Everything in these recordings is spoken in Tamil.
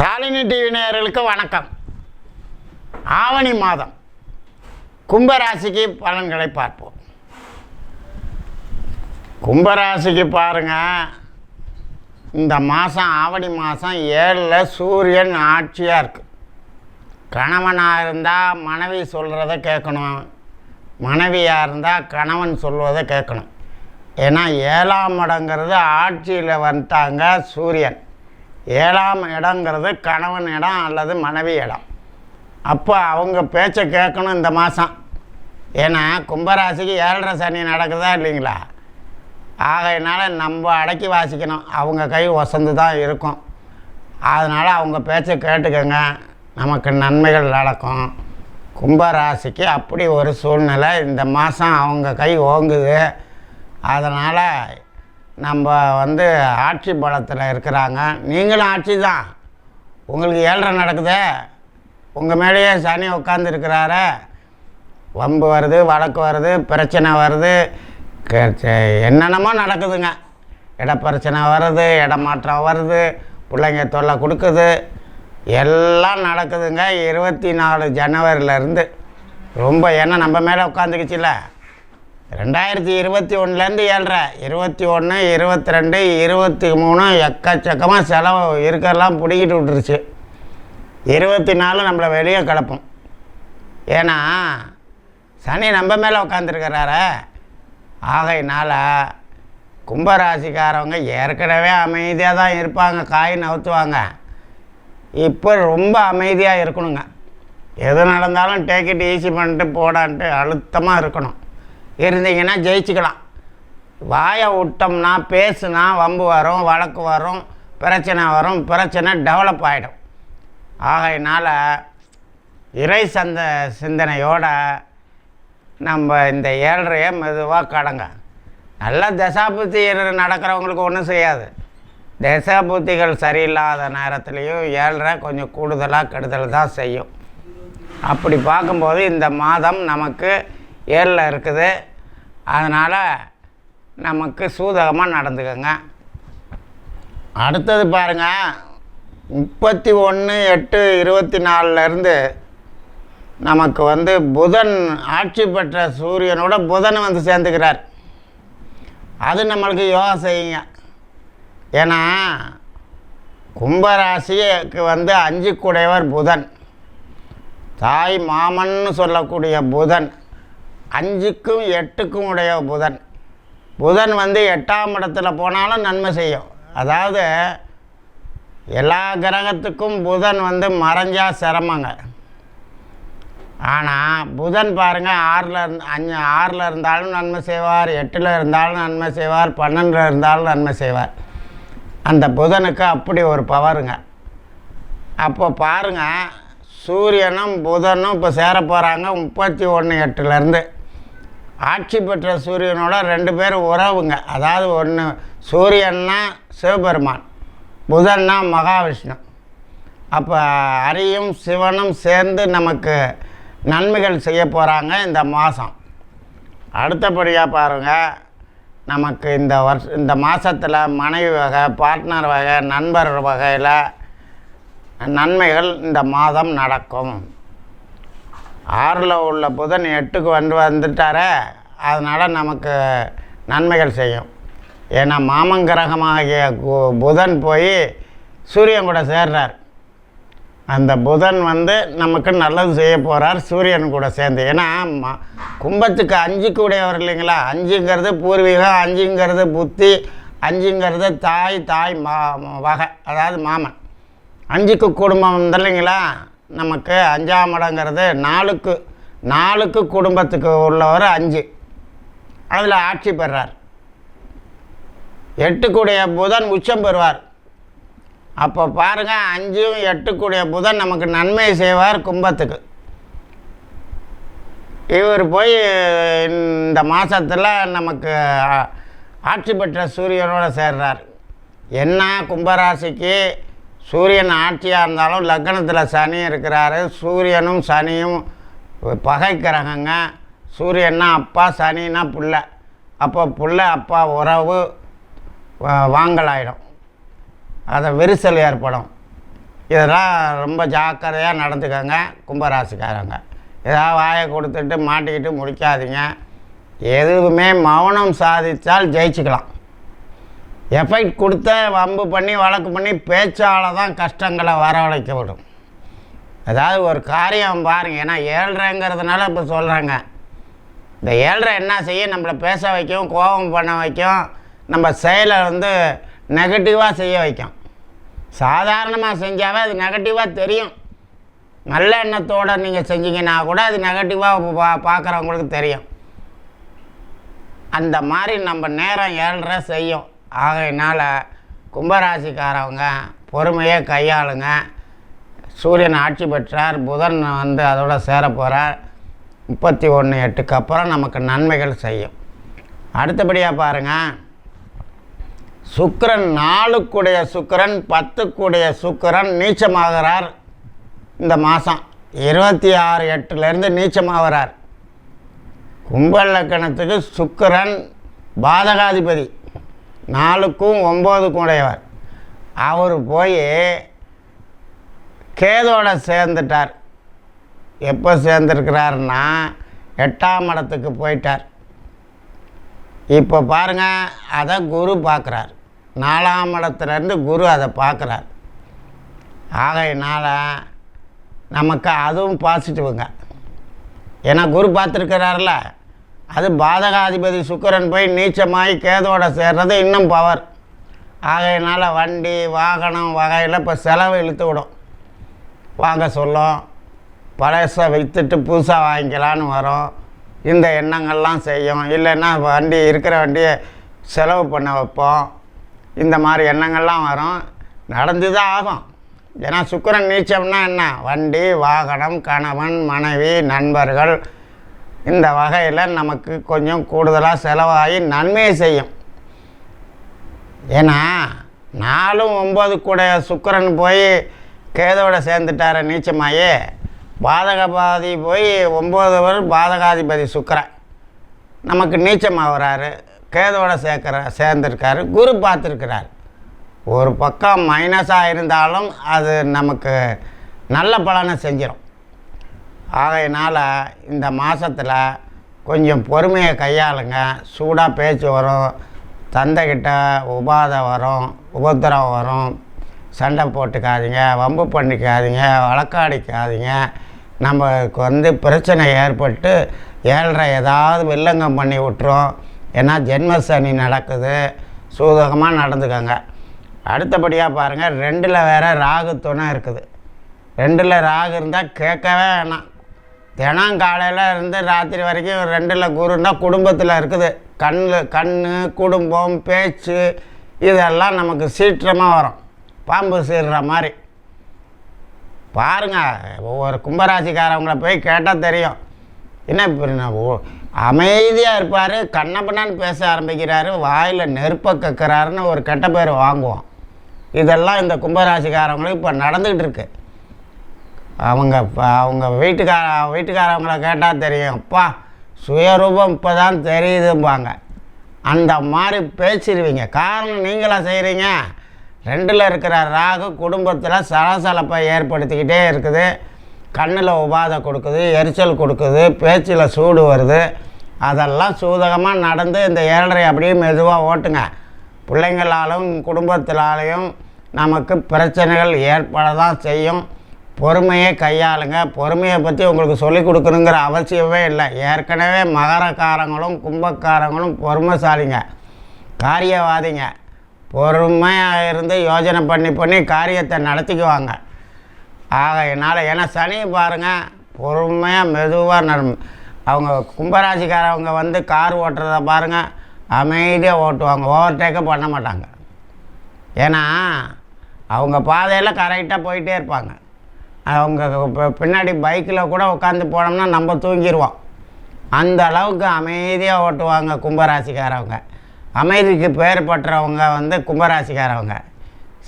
சாலினி டிவி நேயர்களுக்கு வணக்கம். ஆவணி மாதம். கும்பராசிக்கு பலன்களை பார்ப்போம். கும்பராசிக்கு பாருங்க. இந்த மாதம் ஆவணி மாதம் ஏழில் சூரியன் ஆட்சியாக இருக்குது கணவனாக இருந்தால் மனைவி சொல்கிறத கேட்கணும். மனைவியாக இருந்தால் கணவன் சொல்வதை கேட்கணும். ஏன்னா ஏழாம் இடங்கிறது ஆட்சியில் வந்துட்டாங்க சூரியன். ஏழாம் இடங்கிறது கணவன் இடம் அல்லது மனைவி இடம். அப்போ அவங்க பேச்சை கேட்கணும் இந்த மாதம். ஏன்னா கும்பராசிக்கு ஏழரை சனி நடக்குதா இல்லைங்களா? ஆகையினால நம்ம அடக்கி வாசிக்கணும். அவங்க கை வசந்து தான் இருக்கும். அதனால் அவங்க பேச்சை கேட்டுக்கோங்க. நமக்கு நன்மைகள் நடக்கும். கும்பராசிக்கு அப்படி ஒரு சூழ்நிலை இந்த மாதம் அவங்க கை ஓங்குது. அதனால் நம்ம வந்து ஆட்சி பலத்தில் இருக்கிறாங்க. நீங்களும் ஆட்சி தான் உங்களுக்கு ஏழரை நடக்குதே. உங்கள் மேலேயே சனி உட்காந்துருக்கிறாரு வம்பு வருது வழக்கு வருது பிரச்சனை வருது. என்னென்னமோ நடக்குதுங்க. இட பிரச்சனை வருது இடமாற்றம் வருது பிள்ளைங்க தொல்லை கொடுக்குது. எல்லாம் நடக்குதுங்க. இருபத்தி நாலு ஜனவரியிலேருந்து. ரொம்ப ஏன்னா நம்ம மேலே உட்காந்துக்குச்சுல்ல ரெண்டாயிரத்தி இருபத்தி ஒன்றுலேருந்து ஏழ்ரை. இருபத்தி ஒன்று இருபத்தி ரெண்டு இருபத்தி மூணு எக்கச்சக்கமாக செலவு இருக்கெல்லாம் பிடிக்கிட்டு விட்டுருச்சு. இருபத்தி நாலு நம்மளை வெளியே கிளப்போம். ஏன்னா சனி நம்ம மேலே உட்காந்துருக்கிறாரே ஆகையினால் கும்பராசிக்காரவங்க ஏற்கனவே அமைதியாக தான் இருப்பாங்க காய் நவுத்துவாங்க. இப்போ ரொம்ப அமைதியாக இருக்கணுங்க. எது நடந்தாலும் டேக் இட் ஈஸி பண்ணிட்டு போடான்ட்டு அழுத்தமாக இருக்கணும். இருந்தீங்கன்னா ஜெயிச்சுக்கலாம். வாயை விட்டோம்னா பேசுனா வம்பு வரும் வழக்கு வரும் பிரச்சனை வரும் பிரச்சனை டெவலப் ஆகிடும் ஆகையினால் இறை சந்த சிந்தனையோட நம்ம இந்த ஏழ்றையை மெதுவாக கடங்க. நல்ல தசாபுத்தி நடக்கிறவங்களுக்கு ஒன்றும் செய்யாது. தசாபுத்திகள் சரியில்லாத நேரத்துலையும் ஏழ்ரை கொஞ்சம் கூடுதலாக கெடுதல் தான் செய்யும். அப்படி பார்க்கும்போது இந்த மாதம் நமக்கு ஏழில் இருக்குது. அதனால் நமக்கு சூதகமாக நடந்துக்கோங்க. அடுத்தது பாருங்கள் முப்பத்தி ஒன்று எட்டு இருபத்தி நாலுலேருந்து நமக்கு வந்து புதன் ஆட்சி பெற்ற சூரியனோட புதன் வந்து சேர்ந்துக்கிறார். அது நம்மளுக்கு யோகா செய்யுங்க. ஏன்னா கும்பராசிக்கு வந்து அஞ்சு குடையவர் புதன். தாய் மாமன்னு சொல்லக்கூடிய புதன். அஞ்சுக்கும் எட்டுக்கும் உடைய புதன். புதன் வந்து எட்டாம் இடத்துல போனாலும் நன்மை செய்யும். அதாவது எல்லா கிரகத்துக்கும் புதன் வந்து மறைஞ்சால் சிரமங்க. ஆனால் புதன் பாருங்கள் ஆறில் இருந்து அஞ்சு ஆறில் இருந்தாலும் நன்மை செய்வார் எட்டில் இருந்தாலும் நன்மை செய்வார் பன்னெண்டில் இருந்தாலும் நன்மை செய்வார். அந்த புதனுக்கு அப்படி ஒரு பவருங்க. அப்போ பாருங்கள் சூரியனும் புதனும் இப்போ சேர போகிறாங்க முப்பத்தி ஒன்று எட்டுலேருந்து ஆட்சி பெற்ற சூரியனோட ரெண்டு பேரும் உறவுங்க. அதாவது ஒன்று சூரியன்னா சிவபெருமான் புதன்னா மகாவிஷ்ணு. அப்போ அரியும் சிவனும் சேர்ந்து நமக்கு நன்மைகள் செய்ய போகிறாங்க இந்த மாதம் அடுத்தபடியாக பாருங்கள் நமக்கு இந்த வருஷ இந்த மாதத்தில் மனைவி வகை பார்ட்னர் வகை நண்பர் வகையில் நன்மைகள் இந்த மாதம் நடக்கும். ஆறில் உள்ள புதன் எட்டுக்கு வந்து வந்துட்டாரே. அதனால் நமக்கு நன்மைகள் செய்யும். ஏன்னா மாமங்கிரகமாகிய கு- புதன் போய் சூரியன் கூட சேர்றார். அந்த புதன் வந்து நமக்கு நல்லது செய்ய போகிறார் சூரியன் கூட சேர்ந்து. ஏன்னா கும்பத்துக்கு அஞ்சுக்கு உடையவர் இல்லைங்களா? அஞ்சுங்கிறது பூர்வீகம் அஞ்சுங்கிறது புத்தி அஞ்சுங்கிறது தாய் தாய் மா வகை அதாவது மாமன். அஞ்சுக்கு குடும்பம் வந்து இல்லைங்களா? நமக்கு அஞ்சாம் இடங்கிறது நாலுக்கு நாலுக்கு குடும்பத்துக்கு உள்ளவர் அஞ்சு. அதில் ஆட்சி பெறார். எட்டுக்குடைய புதன் உச்சம் பெறுவார். அப்போ பாருங்கள் அஞ்சும் எட்டுக்குடைய புதன் நமக்கு நன்மை செய்வார் கும்பத்துக்கு. இவர் போய் இந்த மாதத்தில் நமக்கு ஆட்சி பெற்ற சூரியனோடு சேர்றார். என்ன கும்பராசிக்கு சூரியன் ஆட்சியாக இருந்தாலும் லக்னத்தில் சனி இருக்கிறாரு. சூரியனும் சனியும் பகை கிரகங்க. சூரியன்னா அப்பா சனின்னா புள்ள. அப்போ புள்ள அப்பா உறவு வாங்கலாயிடும். அதை விரிசல் ஏற்படும். இதெல்லாம் ரொம்ப ஜாக்கிரதையாக நடந்துக்கோங்க கும்பராசிக்காரங்க. ஏதாவது வாயை கொடுத்துட்டு மாட்டிக்கிட்டு முடிக்காதீங்க எதுவுமே மௌனம் சாதித்தால் ஜெயிச்சுக்கலாம். எஃபெக்ட் கொடுத்த வம்பு பண்ணி வழக்கு பண்ணி பேச்சால் தான் கஷ்டங்களை வரவழைக்க விடும் அதாவது ஒரு காரியம் பாருங்கள் ஏன்னா ஏழ்ரைங்கிறதுனால இப்போ சொல்கிறாங்க இந்த ஏழ்ரை என்ன செய்யும்? நம்மளை பேச வைக்கும் கோபம் பண்ண வைக்கும் நம்ம செயலை வந்து நெகட்டிவாக செய்ய வைக்கும். சாதாரணமாக செஞ்சாவே அது நெகட்டிவாக தெரியும். நல்ல எண்ணத்தோடு நீங்கள் செஞ்சீங்கன்னா கூட அது நெகட்டிவாக பா பார்க்குறவங்களுக்கு தெரியும். அந்த மாதிரி நம்ம நேரம் ஏழ்ரை செய்யும். ஆகையினால் கும்பராசிக்காரவங்க பொறுமையை கையாளுங்க. சூரியன் ஆட்சி பெற்றார் புதன் வந்து அதோட சேரப்போகிறார் முப்பத்தி ஒன்று எட்டுக்கு அப்புறம் நமக்கு நன்மைகள் செய்யும். அடுத்தபடியாக பாருங்கள் சுக்கிரன் நாலுக்குடைய சுக்கிரன் பத்துக்குடைய சுக்கிரன் நீச்சமாகிறார் இந்த மாதம் இருபத்தி ஆறு எட்டுலேருந்து நீச்சமாகிறார். கும்பலக்கணத்துக்கு சுக்கிரன் பாதகாதிபதி. நாலுக்கும் ஒம்போதுக்கும் உடையவர். அவர் போய் கேதோட சேர்ந்துட்டார். எப்போ சேர்ந்துருக்கிறாருன்னா எட்டாம் இடத்துக்கு போயிட்டார். இப்போ பாருங்கள் அதை குரு பார்க்குறார். நாலாம் இடத்துலேருந்து குரு அதை பார்க்குறார். ஆகையினால் நமக்கு அதுவும் பாசிட்டிவுங்க ஏன்னா குரு பார்த்துருக்கிறார்ல. அது பாதகாதிபதி சுக்கிரன் போய் நீச்சமாகி கேதோட சேர்றது இன்னும் பவர் ஆகையினால் வண்டி வாகனம் வகையில் இப்போ செலவு இழுத்து விடும். வாங்க சொல்லும். பழசை விற்றுட்டு புதுசாக வாங்கிக்கலான்னு வரும். இந்த எண்ணங்கள்லாம் செய்யும். இல்லைன்னா வண்டி இருக்கிற வண்டியை செலவு பண்ண வைப்போம். இந்த மாதிரி எண்ணங்கள்லாம் வரும். நடந்து தான் ஆகும். ஏன்னா சுக்கிரன் நீச்சம்னா என்ன? வண்டி வாகனம் கணவன் மனைவி நண்பர்கள் இந்த வகையில் நமக்கு கொஞ்சம் கூடுதலாக செலவாகி நன்மையை செய்யும். ஏன்னா நாலும் ஒம்பது கூட சுக்கரன் போய் கேதோட சேர்ந்துட்டார நீச்சமாயே பாதகபாதி போய் ஒம்பது வரும் பாதகாதிபதி சுக்கரன். நமக்கு நீச்சமாகிறாரு கேதோட சேர்க்குற சேர்ந்துருக்காரு குரு பார்த்துருக்கிறார். ஒரு பக்கம் மைனஸாக இருந்தாலும் அது நமக்கு நல்ல பலனை செஞ்சிடும் ஆகையினால் இந்த மாதத்தில் கொஞ்சம் பொறுமையை கையாளுங்க. சூடாக பேச்சு வரும். தந்தைக்கிட்ட உபாதை வரும் உபத்திரம் வரும். சண்டை போட்டுக்காதீங்க வம்பு பண்ணிக்காதீங்க வழக்காடிக்காதீங்க. நம்மளுக்கு வந்து பிரச்சனை ஏற்பட்டு ஏழரை ஏதாவது வில்லங்கம் பண்ணி விட்டுரும். ஏன்னா ஜென்மசனி நடக்குது. சூதகமாக நடந்துக்கோங்க. அடுத்தபடியாக பாருங்கள் ரெண்டில் வேறு ராகு துணை இருக்குது. ரெண்டில் ராகு இருந்தால் கேட்கவே வேணாம். தினம் காலையில் இருந்து ராத்திரி வரைக்கும் ரெண்டில் குருன்னா குடும்பத்தில் இருக்குது. கண்ணு கண் குடும்பம் பேச்சு இதெல்லாம் நமக்கு சீற்றமாக வரும். பாம்பு சீர்ற மாதிரி. பாருங்க ஒவ்வொரு கும்பராசிக்காரவங்கள போய் கேட்டால் தெரியும். என்ன இப்போ நான் அமைதியாக இருப்பார் கண்ணப்பண்ணான்னு பேச ஆரம்பிக்கிறாரு வாயில் நெருப்பை கக்கிறாருன்னு ஒரு கெட்ட பேர் வாங்குவோம். இதெல்லாம் இந்த கும்பராசிக்காரவங்களுக்கு இப்போ நடந்துக்கிட்டு இருக்குது அவங்க இப்போ அவங்க வீட்டுக்கார வீட்டுக்காரவங்கள கேட்டால் தெரியும். அப்பா சுயரூபம் இப்போ தான் தெரியுதும்பாங்க. அந்த மாதிரி பேசிடுவீங்க. காரணம் நீங்களாக செய்கிறீங்க ரெண்டில் இருக்கிற ராகு குடும்பத்தில் சலசலப்பை ஏற்படுத்திக்கிட்டே இருக்குது. கண்ணில் உபாதை கொடுக்குது எரிச்சல் கொடுக்குது பேச்சில் சூடு வருது. அதெல்லாம் சூதகமாக நடந்து இந்த ஏழரை அப்படியே மெதுவாக ஓட்டுங்க. பிள்ளைங்களாலும் குடும்பத்தினாலையும் நமக்கு பிரச்சனைகள் ஏற்பட தான் செய்யும். பொறுமையை கையாளுங்க. பொறுமையை பற்றி உங்களுக்கு சொல்லிக் கொடுக்கணுங்கிற அவசியமே இல்லை. ஏற்கனவே மகரக்காரங்களும் கும்பக்காரங்களும் பொறுமைசாலிங்க. காரியவாதிங்க. பொறுமையாக இருந்து யோஜனை பண்ணி பண்ணி காரியத்தை நடத்திக்குவாங்க. ஆக என்னால் ஏன்னா சனி பாருங்கள் பொறுமையாக மெதுவாக நட அவங்க கும்பராசிக்காரவங்க வந்து கார் ஓட்டுறத பாருங்கள் அமைதியாக ஓட்டுவாங்க. ஓவர்டேக்கே பண்ண மாட்டாங்க. ஏன்னா அவங்க பாதையில் கரெக்டாக போயிட்டே இருப்பாங்க. அவங்க பின்னாடி பைக்கில் கூட உட்காந்து போனோம்னா நம்ம தூங்கிடுவோம் அந்த அளவுக்கு அமைதியாக ஓட்டுவாங்க கும்பராசிக்காரவங்க. அமைதிக்கு பேர் பற்றவங்க வந்து கும்பராசிக்காரவங்க.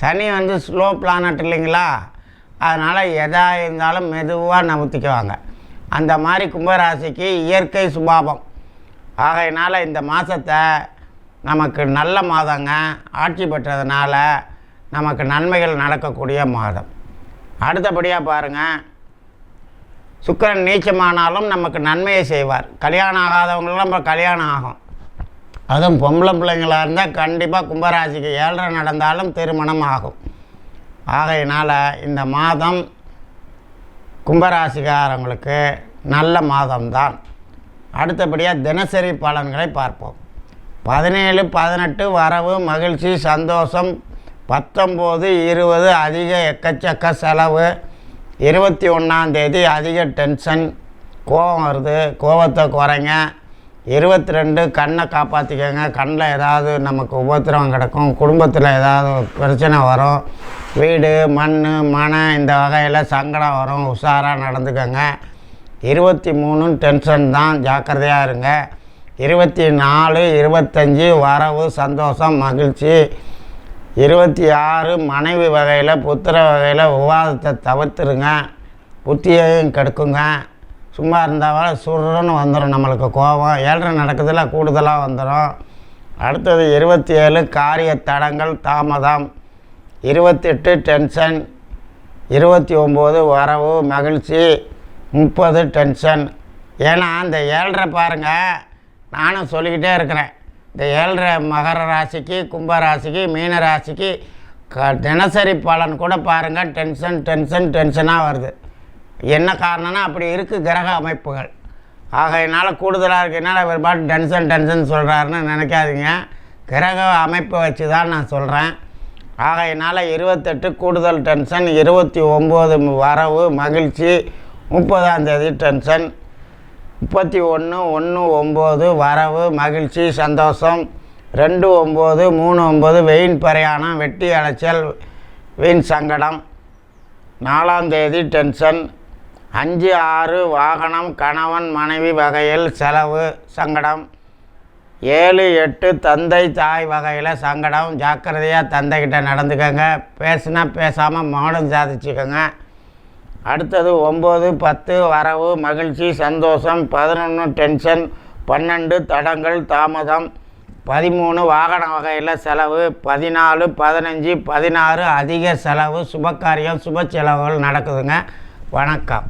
சனி வந்து ஸ்லோ பிளானட் இல்லைங்களா? அதனால் எதா இருந்தாலும் மெதுவாக நமுத்திக்குவாங்க. அந்த மாதிரி கும்பராசிக்கு இயற்கை சுபாவம். ஆகையினால் இந்த மாதத்தை நமக்கு நல்ல மாதங்க. ஆட்சி பெற்றதுனால நமக்கு நன்மைகள் நடக்கக்கூடிய மாதம். அடுத்தபடியாக பாருங்கள் சுக்கரன் நீச்சமானாலும் நமக்கு நன்மையை செய்வார். கல்யாணம் ஆகாதவங்களும் நம்ம கல்யாணம் ஆகும். அதுவும் பொம்பளை பிள்ளைங்களாக இருந்தால் கண்டிப்பாக கும்பராசிக்கு ஏழரை நடந்தாலும் திருமணம் ஆகும். ஆகையினால் இந்த மாதம் கும்பராசிக்காரங்களுக்கு நல்ல மாதம்தான். அடுத்தபடியாக தினசரி பலன்களை பார்ப்போம். பதினேழு பதினெட்டு வரவு மகிழ்ச்சி சந்தோஷம் பத்தொம்போது இருபது அதிக எக்கச்சக்க செலவு. இருபத்தி ஒன்றாந்தேதி அதிக டென்ஷன். கோபம் வருது. கோபத்தை குறைங்க. இருபத்தி ரெண்டு கண்ணை காப்பாற்றிக்கோங்க கண்ணில் ஏதாவது நமக்கு உபத்திரவம் கிடக்கும். குடும்பத்தில் ஏதாவது பிரச்சனை வரும். வீடு மண் மனை இந்த வகையில் சங்கடம் வரும். உஷாராக நடந்துக்கோங்க. இருபத்தி மூணு டென்ஷன் தான். ஜாக்கிரதையாக இருங்க. இருபத்தி நாலு இருபத்தஞ்சி வரவு சந்தோஷம் மகிழ்ச்சி. இருபத்தி ஆறு மனைவி வகையில் புத்திர வகையில் விவாதத்தை தவிர்த்துருங்க. புத்தியையும் கெடுக்குங்க. சும்மா இருந்தால் சுருன்னு வந்துடும் நம்மளுக்கு கோபம். ஏழரை நடக்குதுல கூடுதலாக வந்துடும் அடுத்தது இருபத்தி ஏழு காரிய தடங்கள் தாமதம். இருபத்தெட்டு டென்ஷன். இருபத்தி ஒம்பது வரவு மகிழ்ச்சி. முப்பது டென்ஷன். ஏன்னா இந்த ஏழரை பாருங்கள் நானும் சொல்லிக்கிட்டே இருக்கிறேன். இந்த ஏழரை மகர ராசிக்கு கும்ப ராசிக்கு மீன ராசிக்கு க தினசரி பலன் கூட பாருங்கள் டென்ஷன் டென்ஷன் டென்ஷனாக வருது. என்ன காரணம்னா அப்படி இருக்குது கிரக அமைப்புகள். ஆகையினால கூடுதலாக இருக்கனால இவர் பாட்டு டென்ஷன் டென்ஷன் சொல்கிறாருன்னு நினைக்காதீங்க. கிரக அமைப்பை வச்சு தான் நான் சொல்கிறேன் ஆகையினால இருபத்தெட்டு கூடுதல் டென்ஷன் இருபத்தி ஒம்பது வரவு மகிழ்ச்சி முப்பதாம் தேதி டென்ஷன் முப்பத்தி ஒன்று ஒன்று ஒம்பது வரவு மகிழ்ச்சி சந்தோஷம். ரெண்டு ஒம்பது மூணு ஒம்பது வெயின் பிரயாணம் வெட்டி அலைச்சல் வீண் சங்கடம். நாலாம் தேதி டென்ஷன். அஞ்சு ஆறு வாகனம் கணவன் மனைவி வகையில் செலவு சங்கடம். ஏழு எட்டு தந்தை தாய் வகையில் சங்கடம். ஜாக்கிரதையாக தந்தைக்கிட்ட நடந்துக்கோங்க. பேசுனா பேசாமல் மௌனம் சாதிச்சுக்கோங்க. அடுத்தது ஒம்பது பத்து வரவு மகிழ்ச்சி சந்தோஷம் பதினொன்று டென்ஷன் பன்னெண்டு தடங்கள் தாமதம் பதிமூணு வாகன வகையில் செலவு பதினாலு பதினஞ்சு பதினாறு அதிக செலவு சுபகாரியம் சுப செலவுகள் நடக்குதுங்க. வணக்கம்.